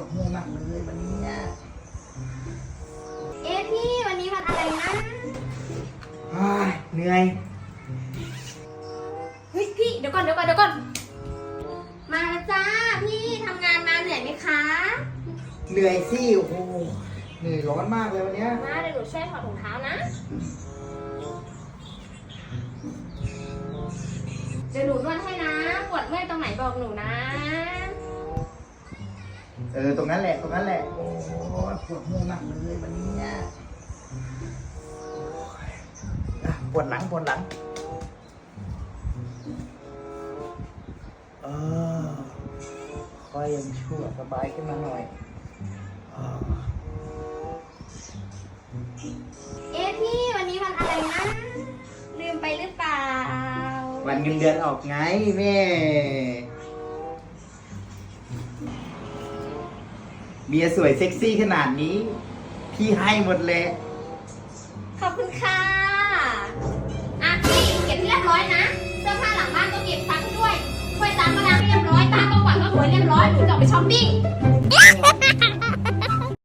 วดหัวมากเลยวันนี้เนี่ยเอ๊ะพี่วันนี้วันอะไรนะอ้ายเหนื่อย เฮ้ยพี่เดี๋ยวก่อนเดี๋ยวก่อนเดี๋ยวก่อน มาแล้วจ้าพี่ทำงานมาเหนื่อยไหมคะ เหนื่อยสิโอ้โหเหนื่อยร้อนมากเลยวันเนี้ยมาเดี๋ยวหนูช่วยถอดถุงเท้านะ เดี๋ยวหนูนวดให้นะ ปวดเมื่อยตรงไหนบอกหนูนะ เออ ตรงนั้นแหละ ตรงนั้นแหละ โอ้ยปวดหัวมากเลยวันนี้เนี่ยอะปวดหลัง ปวดหลัง เออค่อยยังชั่วสบายขึ้นมาหน่อยอ่าเอ๊ะพี่วันนี้วันอะไรนะ ลืมไปหรือเปล่า วันเงินเดือนออกไงแม่ เมียสวยเซ็กซี่ขนาดนี้ พี่ให้หมดเลย ขอบคุณค่ะ